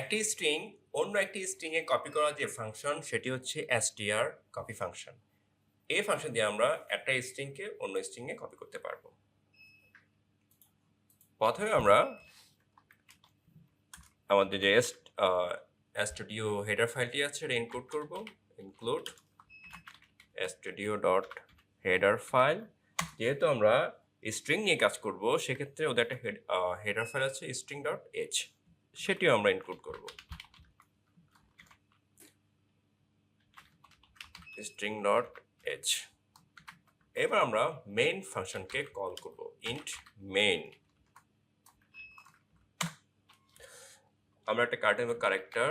একটি স্ট্রিং অন্য একটি স্ট্রিংয়ে কপি করা যে ফাংশন সেটি হচ্ছে str কপি ফাংশন এই ফাংশন দিয়ে আমরা একটা স্ট্রিংকে অন্য স্ট্রিংয়ে কপি করতে পারব। প্রথমে আমরা আমাদের যে স্টুডিও হেডার ফাইলটি আছে, এটা ইনক্লুড করব। Include studio dot header file যেহেতু আমরা স্ট্রিং নিয়ে কাজ করব, সেক্ষেত্রে ওদের একটা হেডার ফাইল আছে স্ট্রিং ডট এইচ সেটিও আমরা ইনক্লুড করব। স্ট্রিং ডট এইচ এবার আমরা মেইন ফাংশনকে কল করব। ইন্ট মেইন আমরা একটা curtain character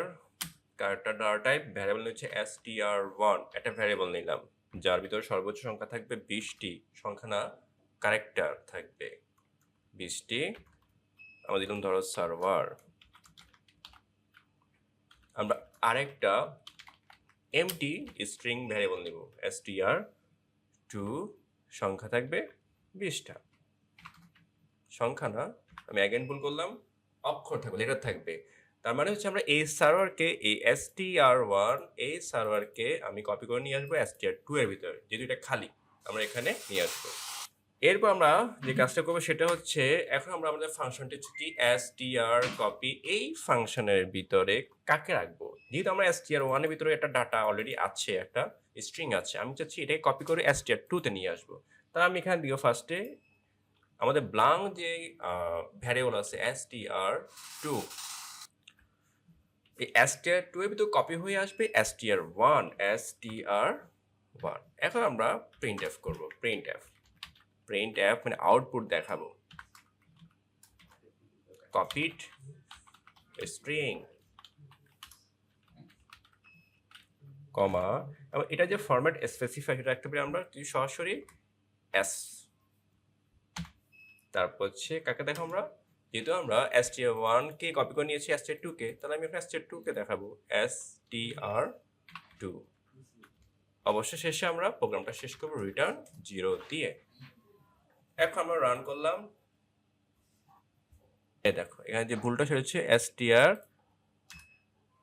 character data type variable হচ্ছে এস আর ওয়ান একটা ভ্যারিয়েবল নিলাম, যার ভিতরে সর্বোচ্চ সংখ্যা থাকবে বিশটি। সংখ্যা না ক্যারেক্টার থাকবে বিশটি। আমরা দিলাম ধরো সার্ভার আমরা আরেকটা এমটি স্ট্রিং ভ্যারিয়েবল নিব এস টি আর টু সংখ্যা থাকবে বিশটা। সংখ্যা না, আমি অ্যাগেন ভুল করলাম, অক্ষর থাকবে লেটার থাকবে। তার মানে হচ্ছে আমরা এই সার্ভারকে এই এস টি আর ওয়ান এই সার্ভারকে আমি কপি করে নিয়ে আসব এস টি আর টু এর ভিতরে, যেহেতু এটা খালি, আমরা এখানে নিয়ে আসব। এরপর আমরা যে কাজটা করব সেটা হচ্ছে, এখন আমরা আমাদের ফাংশনটি হচ্ছে এস টি আর কপি এই ফাংশনের ভিতরে কাকে রাখব? যেহেতু আমরা এস টি আর ওয়ানের ভিতরে একটা ডাটা অলরেডি আছে, একটা স্ট্রিং আছে, আমি চাচ্ছি এটাকে কপি করে এস টি আর টুতে নিয়ে আসব। তা আমি এখানে দিও ফার্স্টে আমাদের ব্লাং যে ভ্যারিয়েবল আছে এস টি আর টু এই এস টি আর টু এর ভিতরে কপি হয়ে আসবে S T R one S T R one এখন আমরা প্রিন্ট এফ করব প্রিন্ট এফ প্রিন্ট অ্যাপ মানে আউটপুট দেখাবো। কপিড স্ট্রিং কমা এবং এটা যে ফরম্যাট স্পেসিফাই রাখতে পারি আমরা সরাসরি এস তারপর হচ্ছে কাকে দেখো আমরা? যেহেতু আমরা এস টি ওয়ানকে কপি করে নিয়েছি এস টি টুকে তাহলে আমি এখন এস টি টুকে দেখাবো। এস টি আর টু অবশ্য শেষে আমরা প্রোগ্রামটা শেষ করব রিটার্ন জিরো দিয়ে। এখন আমরা রান করলাম। এ দেখো, এখানে যে ভুলটা সেটা হচ্ছে এস টি আর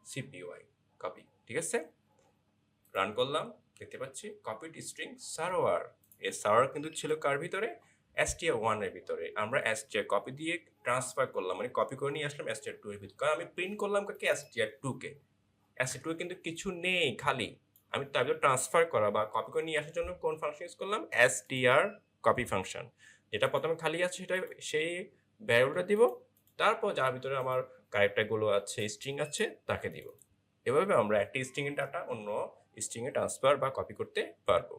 সিপিওয়াই কপি ঠিক আছে? রান করলাম, দেখতে পাচ্ছি কপিড স্ট্রিং সার্ভার এই সার্ভার কিন্তু ছিল কার ভিতরে? এস টি আর ওয়ানের ভিতরে। আমরা এস টি আর কপি দিয়ে ট্রান্সফার করলাম মানে কপি করে নিয়ে আসলাম এস টি এর ভিতরে। কারণ আমি প্রিন্ট করলাম কাকে? এস টি আর টুকে এস টি কিন্তু কিছু নেই, খালি। আমি তার ট্রান্সফার করা বা কপি করে নিয়ে আসার জন্য কোন ফাংশন ইউজ করলাম? S T R copy function যেটা প্রথমে খালি আছে সেটা সেই ভ্যারিয়েবলটা দিব। তারপর যার ভিতরে আমার ক্যারেক্টারগুলো আছে স্ট্রিং আছে, তাকে দিব। এভাবে আমরা একটি স্ট্রিংয়ের ডাটা অন্য স্ট্রিংয়ে ট্রান্সফার বা কপি করতে পারব।